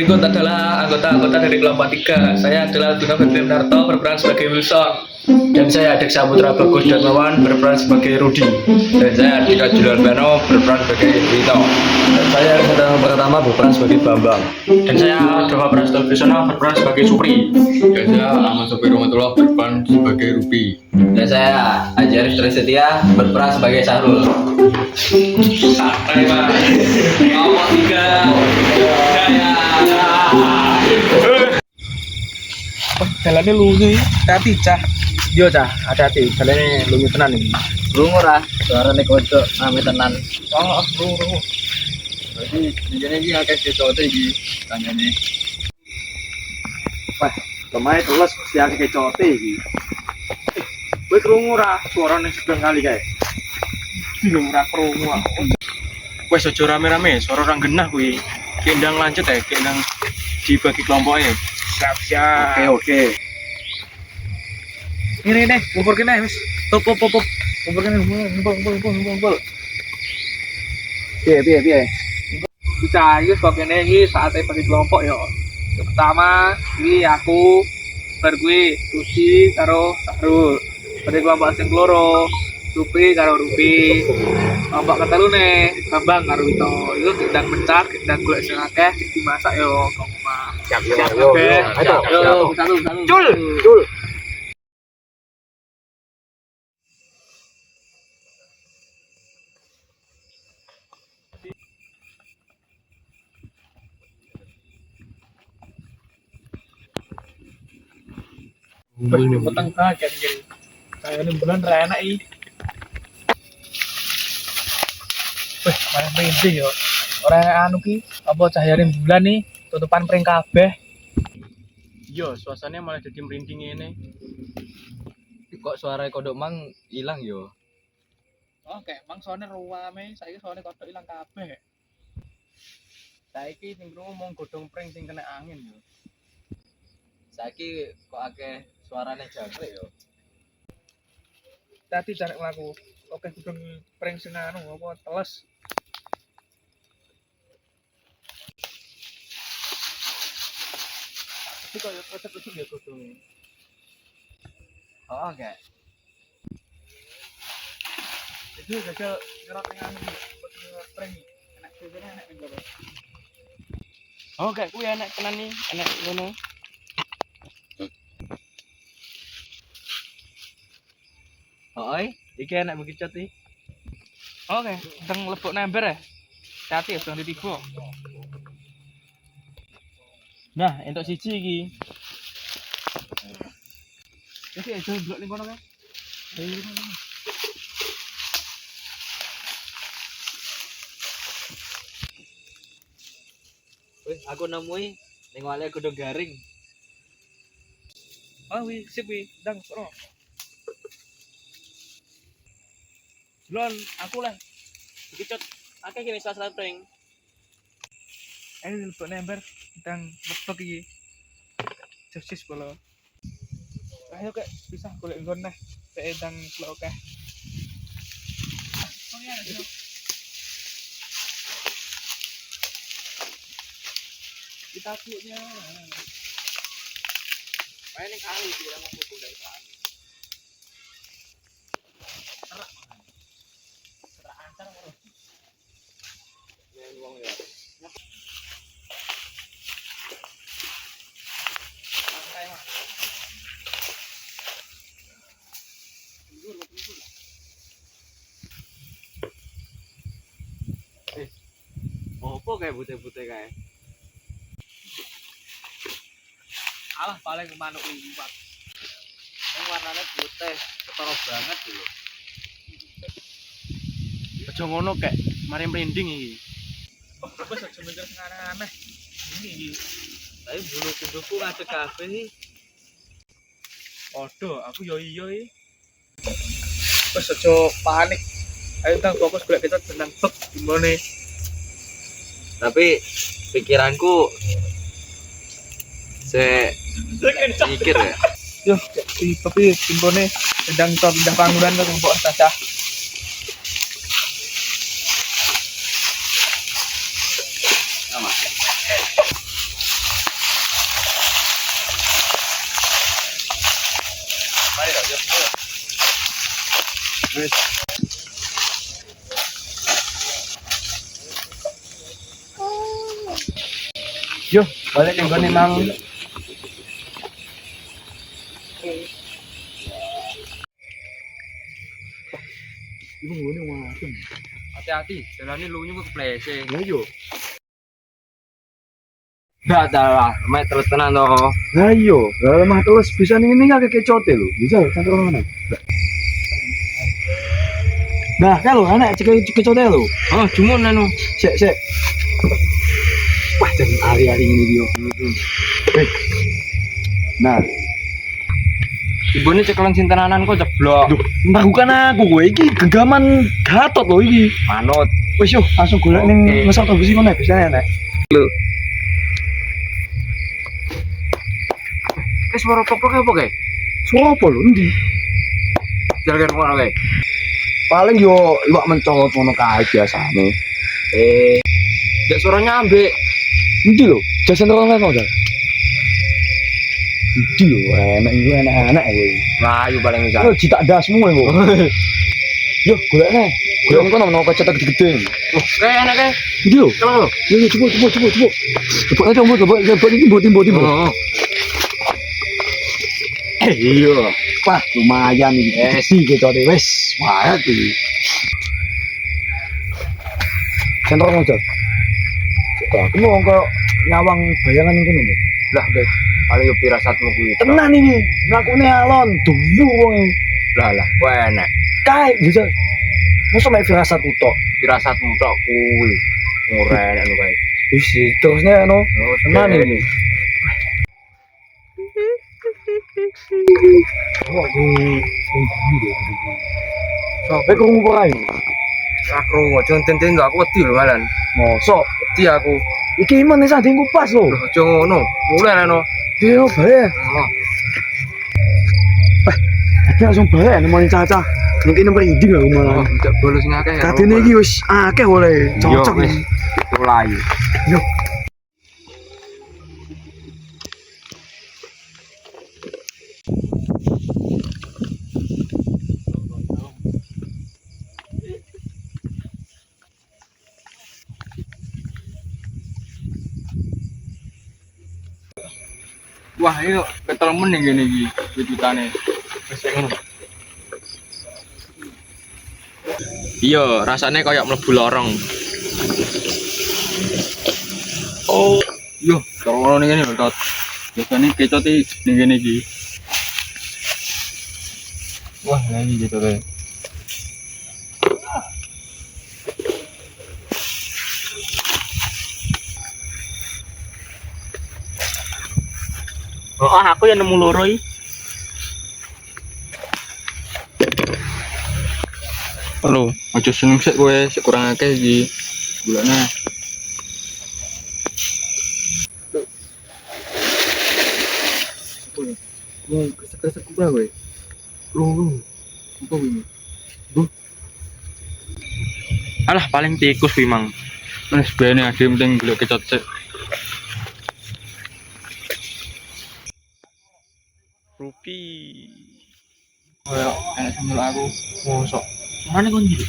berikut adalah anggota-anggota dari kelompok 3. Saya adalah Tuna Narto berperan sebagai Wilson. Dan saya Adik Saputra Bagus Darmawan berperan sebagai Rudi. Dan saya Andika Juliarbano berperan sebagai Wito. Dan saya Sedang pertama berperan sebagai Bambang. Dan saya Dova Prasto Bisono berperan sebagai Supri. Dan saya Ahmad Sofi Romatullah berperan sebagai Ruby. Dan saya Ajaris Trisetia berperan sebagai Sahrul. Santai mas. Kelompok 3. Jalannya lunyu, hati cah. Yo cah, hati-hati. Jalannya lunyu tenan ini. Rungu ora, suarane kodok ame tenan. Oh, lunyu. Jadi di sini iki akeh kecote iki tanyane. Wah, pemain teles mesti akeh kecote iki. Eh, Kowe krungu ora suarane sedeng kali kae? Iya ora krungu aku. Wes aja rame-rame, suara orang genah kuwi. Kendang lanjut ya, kendang dibagi kelompoknya. Siap, siap. Oke, oke. Ini nih, ngumpul kene wis. Top, top, top, kene, ngumpul, ngumpul, ngumpul, ngumpul, ngumpul. Piye, piye, piye. Bisa, iki kok kene iki saatnya bagi kelompok ya. Yang pertama, ini aku, bar gue, Susi, karo Sahrul. Pada kelompok sing loro, Supri karo Rupi. Kelompok ketelu nih, Bambang karo Wito. Itu kendang mencak, kendang golek sing akeh, dimasak yo. Siap, siap, oke. Cul, cul. Kayak ini bulan rana i. Wih, mana merinding yo. Orang anu ki, apa cahaya bulan nih, tutupan pring kabeh. Yo, suasananya malah jadi merinding ini. Kok suara kodok mang hilang yo? Oh, kayak mang soalnya ruame, saya soalnya kodok hilang kabeh. Saiki sing krungu mung godhong pring sing kena angin yo. Saiki kok akeh suarane jangkrik yo. Tadi cari laku. Oke, godhong pring sing anu apa teles. Kok ya kocok-kocok ya godhong. Oh, oke. Itu gagal ngerot yang anu godhong pring. Enak biasanya enak ngono. Oh, kayak kuwi enak tenan nih, enak ngono. Oi, iki enak begitu ati. Oke, sedang lebok nember ya. Hati ya, sedang ditiba. Nah, entuk siji iki. Iki aja blok ning kono kono. Wis aku nemui ning wale kodok garing. Ah, wi, sip wi, dang kono. Lon, aku lah. Iki cot akeh kene sasaran pring. Ayo lebok nember, dang lebok iki. Josis bolo. Ayo kek bisa golek nggon neh. Sik dang blok akeh. Oh iya, iya. kita punya main kali dia mau pukul dari kali serak serak ancar bro Main wong ya. santai mah tidur mau tidur Opo kayak bute-bute kae? alah paling manuk liwat Yang warnanya putih, ketara banget dulu. aja ngono kek mari merinding iki wis aja mikir aneh-aneh ini iki Tapi bulu kuduku ngadeg kabeh sih. Odo, aku yo iya iki. Wes aja panik. Ayo tang fokus golek kita tentang bek gimana tapi pikiranku saya pikir ya. Yo si tapi timbone sedang pindah bangunan ke tempat saja Thank Yo, balik yang gue mang. Ibu gue nih wasin. Hati-hati, jalan ini lu nyumbuk plese. Nah yo. Gak ada lah, mek terus tenan toh. Nah yo, mah terus bisa nih ini nggak kayak cote lu. Bisa cangkruk mana? Nah, lu anak cek cek cote lu. Oh, cuma nanu. Sek sek. Wah, jadi hari-hari ini dia. Nah, Ibu ini cekelan sintenanan kok jeblok. Duh, entah bukan aku gue iki genggaman gatot loh iki. Manut. Wes yo, langsung golek ning Oke. ngesot to besi kono bisa nek. Kes suara pokok apa kayak? Suara apa lho ndi? Jalan ke mana kayak? Paling yo iwak mencolot ngono kae biasane. Eh, gak suaranya ambek. Ndi lho, jasen terang kan udah. Ndi lho, enak iki enak-enak kowe. Melayu paling bisa. Yo jitak dasmu kowe kok. Yo, golek nek. Golek ning kono ono kecetak gede-gede. Kayak enak kayak. Ndi lho. Kalau lo. Yo yo coba coba coba coba. Coba aja coba coba coba timbo timbo timbo. Oh, Eh iya. Wah, lumayan iki. Eh sih gitu deh wes. Wah, iki. Sentrol aja. beda. Kamu wong kok nyawang bayangan ini nih. Lah, guys, paling yo pirasatmu kuwi. Tenan iki, mlakune alon, duwu wong. E. Lah lah, kowe enak. Kae, yo jek. Mosok mek pirasat uto, pirasat uto kuwi. Ora enak lho kae. Wis, terusne oh, anu, tenan iki. Oh, ini. Oh, ini. Oh, ini. Oh, ini. Aku aja tenten aku wedi lho malan. Mosok Wedi aku. iki iman nek sandingku pas lho. Lho aja ngono. Mulai no. Iya, bae. Oh, Tapi langsung bae nek mau caca. Mungkin nomor inding aku oh, malah. tidak boleh sing akeh. Kadene iki wis akeh oleh cocok. wis. Mulai. Yo. Wah, ini ketel men ngene iki wujudane. Wis ngono. Iya, rasanya kayak mlebu lorong. Oh, yo, kalau ning ngene lho, Tot. Biasane kecot iki ngene iki. Wah, ini gitu kayak. Oh, aku yang nemu loro iki. Halo, aja seneng sik kowe, sik kurang akeh iki. Bulane. Wah, kesek-kesek kuwi kowe. Lu. Apa ini? Bu. Alah, paling tikus kuwi mang. Wis bene ade penting golek kecot sik. Rupi. Kayak enak sambel aku. Mosok. Mana kon iki?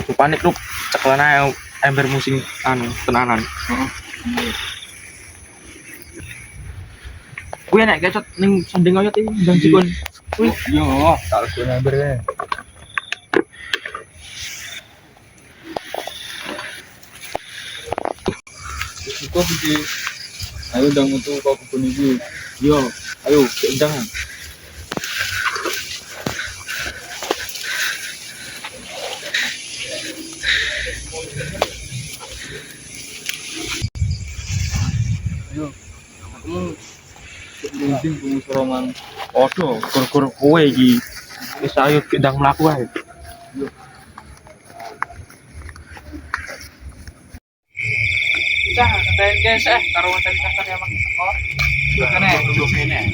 Aku panik lu cekelan ae ember musim anu tenanan. Heeh. Kuwi enak kecot ning sanding oyot iki ndang sikon. Kuwi yo, tak legon ember ae. Kok iki? Ayo ndang metu kok kebun iki. Yo, ayo kendangan. Ayo. Aku mending pengusaha man. Odo, gur-gur kowe iki. Wis ayo ndang mlaku. Santai guys, eh, tadi kasar ya mak. Oh, kene, duduk kene.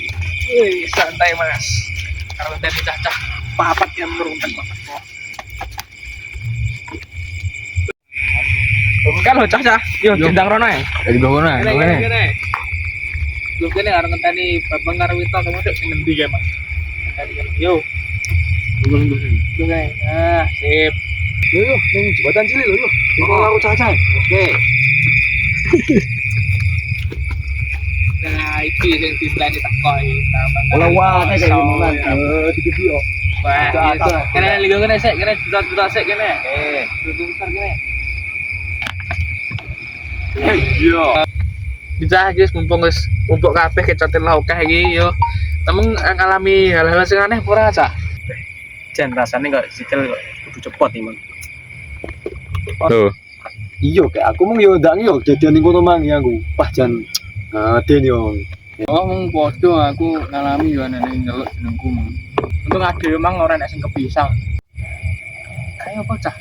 Wih, santai mas. Karo tadi cacah papat yang meruntek banget kok. Kan lo cacah, yo gendang rono ya. Dari bawah Kene, kene, kene. Belum kene arep ngenteni Babang karo Wito kamu tuh sing ya, Mas? Yo. Belum. Nah, sip. Yo yo, ning jembatan cilik lho yo. Iku Oh. aku caca. Oke. Nah, iki sing. Kalau kayak. Eh. Wah, ligo kene sik, sik kene. Eh, bentar kene. iya. Bisa guys, mumpung guys, mumpung kabeh kecotin lauk kayak yo. Temeng ngalami hal-hal sing aneh ora cah? Jan rasanya kok sikil kok kudu cepot nih. Tuh. Iya, kayak aku mung yo ndang yo jadian ning kono mang ya aku. Wah jan ngaden yo. Oh, mung podo aku ngalami yo ana ning nyeluk jenengku, Mang. Untung ada emang orang yang sing kepisang. Kayak apa cah?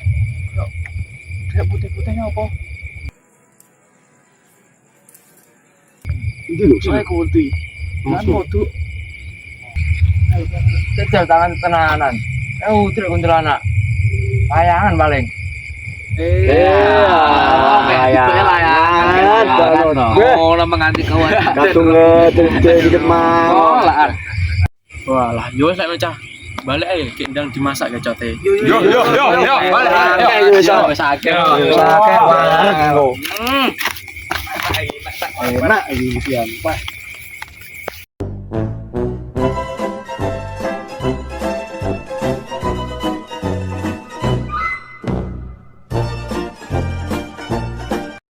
Kayak- putih-putihnya apa? Iki lho, Saya kunti. Kan bodoh. Jajal tangan tenanan. Eh, utrek kuntilanak. Layangan paling. Eh, Ah. Oh, lah menganti kawan. Katung ngedek dikit mang. Oh, lah. Wah, lah yo mecah. Balik ae, ki ndang dimasak ke cote. Yo yo yo yo. balik. Ayo, wis wis akeh. Banget. Hmm. Enak ini pian. Wah,